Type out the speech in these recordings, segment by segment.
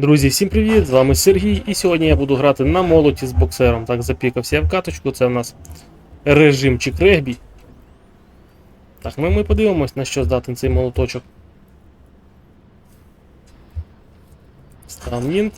Друзі, всім привіт! З вами Сергій, і сьогодні я буду грати на молоті з боксером. Так, запікався я в каточку, це в нас режимчик регбі. Так, ну ми подивимось, на що здатен цей молоточок. Стан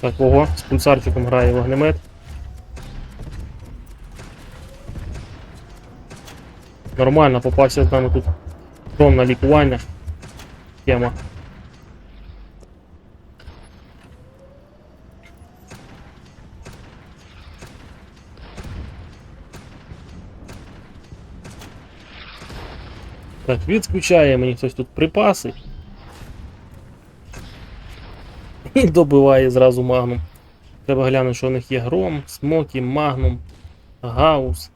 Так, ого, з пульсарчиком грає вогнемет. Нормально, попався з нами тут пром на лікування. Тема. Так, відключає мені хтось тут припаси. І добиває зразу магнум. Треба глянути, що у них є гром, смокі, магнум, гаус.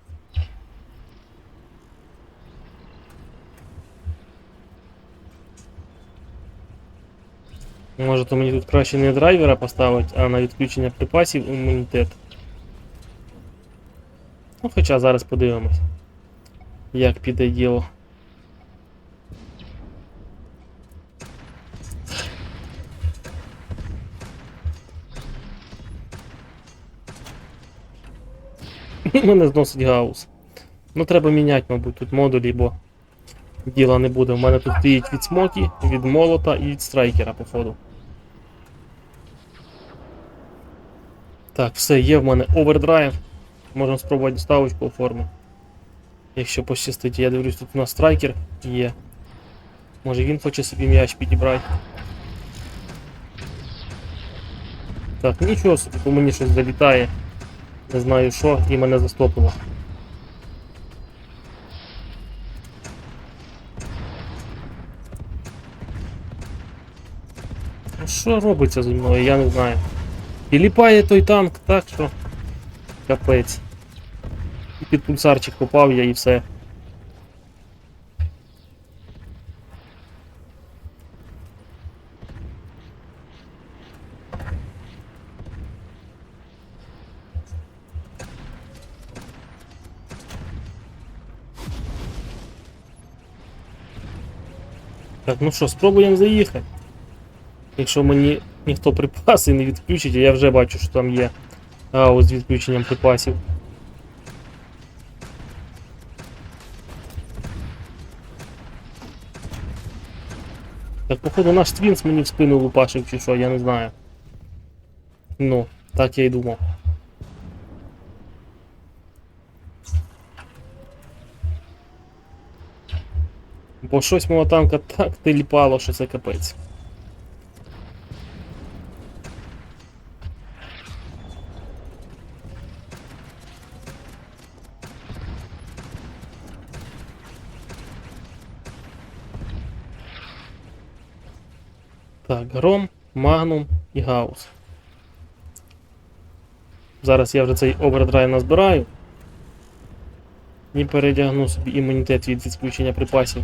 Може то мені тут краще не драйвера поставити, а на відключення припасів імунітет. Ну, хоча зараз подивимось, як піде діло. Мене зносить гаус. Ну треба міняти, мабуть, тут модулі, бо діла не буде. У мене тут стоїть від смокі, від молота і від страйкера, походу. Так, все, є в мене овердрайв. Можемо спробувати ставочку оформити. Якщо пощастить, я дивлюсь, тут у нас страйкер є. Може він хоче собі м'яч підібрати. Так, нічого собі, по мені щось залітає. Не знаю що, і мене застопило. Що робиться зі мною, я не знаю. І ліпає той танк так, що капець. І під пульсарчик попав я і все. Так, ну що, спробуємо заїхати. Якщо мені ніхто припаси не відключить, а я вже бачу, що там є гаус з відключенням припасів. Так, походу наш твінс мені в спину лупашив чи що, я не знаю. Ну, так я й думав. Бо щось мого танка так теліпало, що це капець. Так, гром, магнум і гаус. Зараз я вже цей овердрайв назбираю. І передягну собі імунітет від відключення припасів.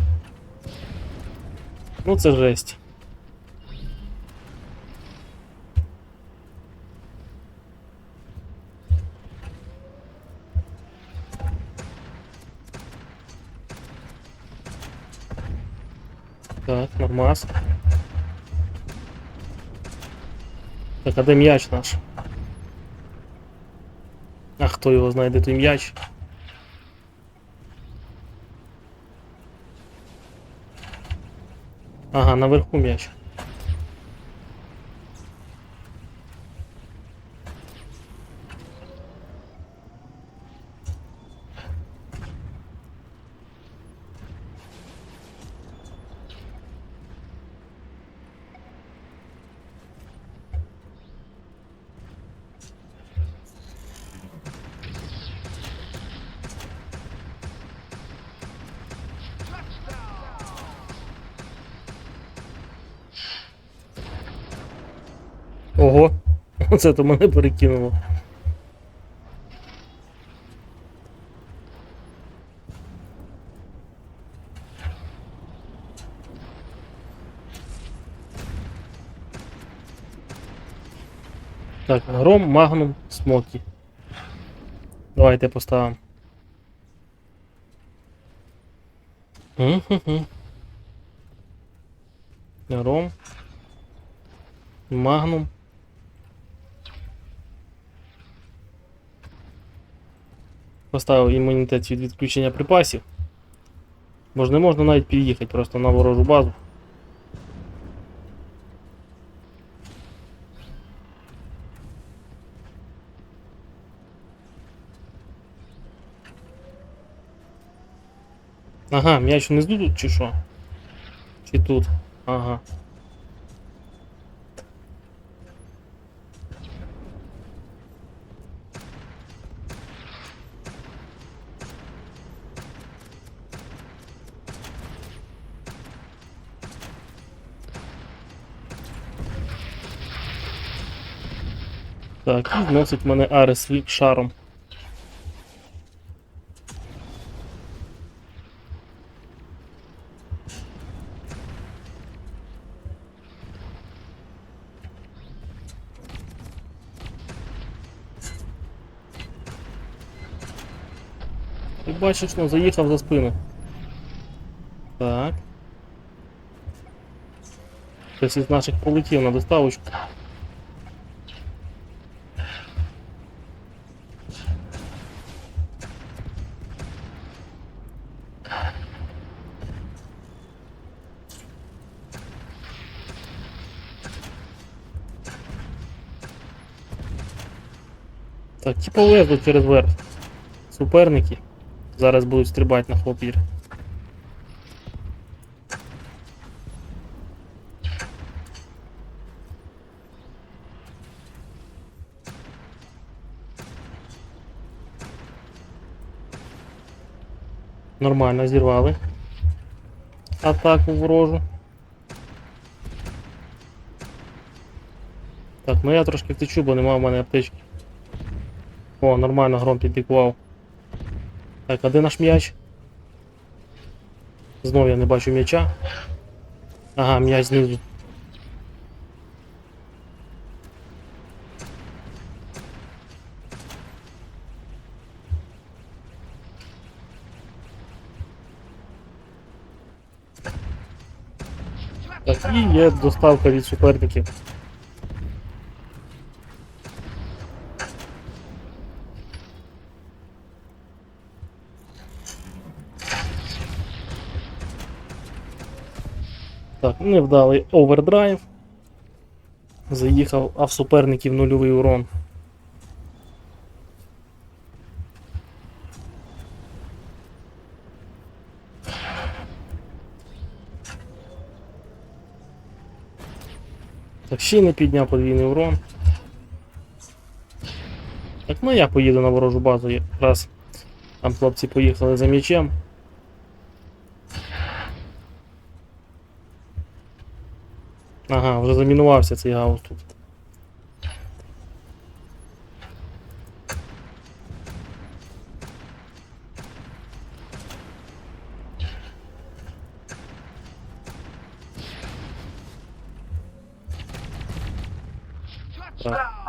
Ну це жесть. Так, нормас. Так, а де м'яч наш? А хто його знає, де той м'яч? Ага, наверху м'яч. Ого, оце то мене перекинуло. Так, гром, магнум, смокі. Давайте поставимо. Гром. Магнум. Поставив імунітет від відключення припасів. Бо ж не можна навіть під'їхати просто на ворожу базу. Ага, м'яч внизу тут чи що? Чи тут? Ага. Так, і вносить мене Арес шаром. Ти бачиш, ну, заїхав за спину. Так. Хтось із наших полетів на доставочку. Так, ті повезли через верх. Суперники. Зараз будуть стрибати на хлопір. Нормально зірвали. Атаку ворожу. Так, ну я трошки втечу, бо нема в мене аптечки. О, нормально гром підлікував. Так, а де наш м'яч? Знов я не бачу м'яча. Ага, м'яч знизу. Так, і є доставка від суперників. Так, невдалий овердрайв. Заїхав, а в суперників нульовий урон. Так, ще не підняв подвійний урон. Так, ну я поїду на ворожу базу якраз. Там хлопці поїхали за м'ячем. Ага, вже замінувався цей гаус тут.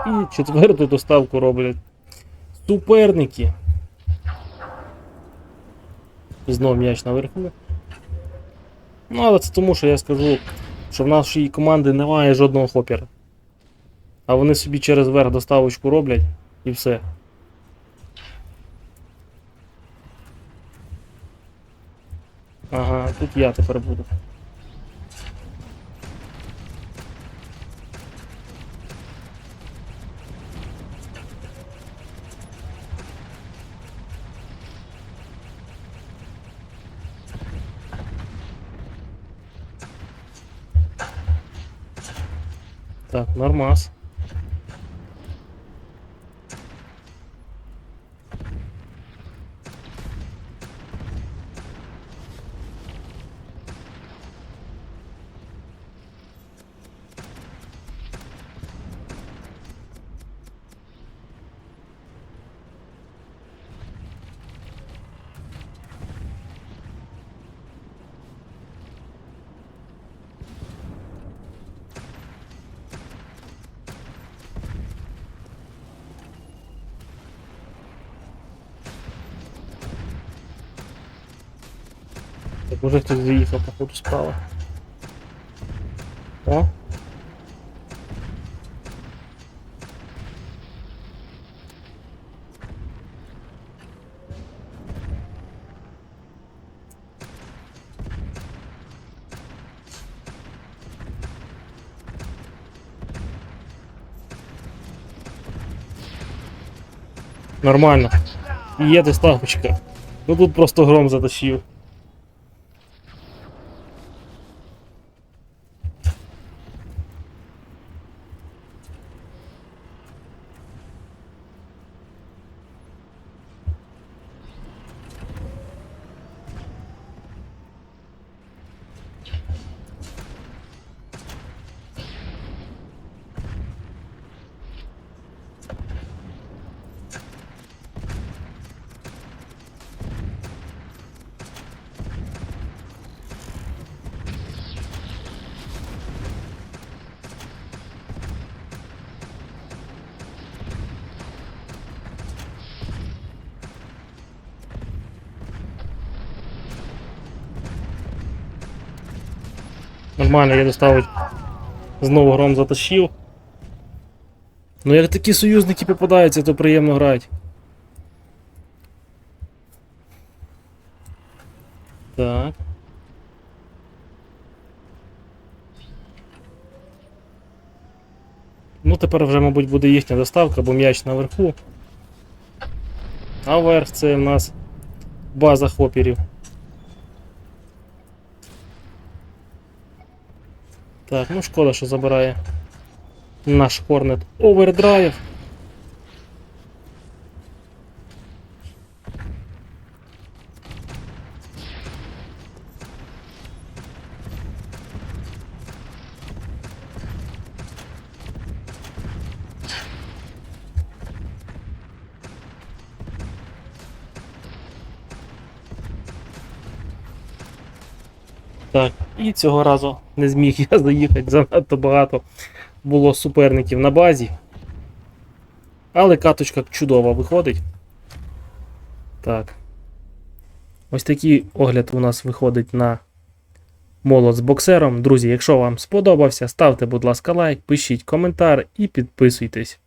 І четверту доставку роблять. Суперники. Знов м'яч наверху. Ну, але це тому, що я скажу, що в нашій команди немає жодного хопера. А вони собі через верх доставочку роблять і все. Ага, тут я тепер буду. Так, нормас. Уже хтось заїхав, походу, справа. О. Нормально. Є доставочка. Ну тут просто гром затащив. Нормально, я доставить. Знову гром затащив. Ну як такі союзники попадаються, то приємно грати. Так. Ну, тепер вже, мабуть, буде їхня доставка, бо м'яч наверху. А вверх це в нас база хопперів. Так, ну шкода, що забирає наш Hornet Overdrive. Так, і цього разу не зміг я заїхати, занадто багато було суперників на базі. Але каточка чудова виходить. Так. Ось такий огляд у нас виходить на молот з боксером. Друзі, якщо вам сподобався, ставте, будь ласка, лайк, пишіть коментар і підписуйтесь.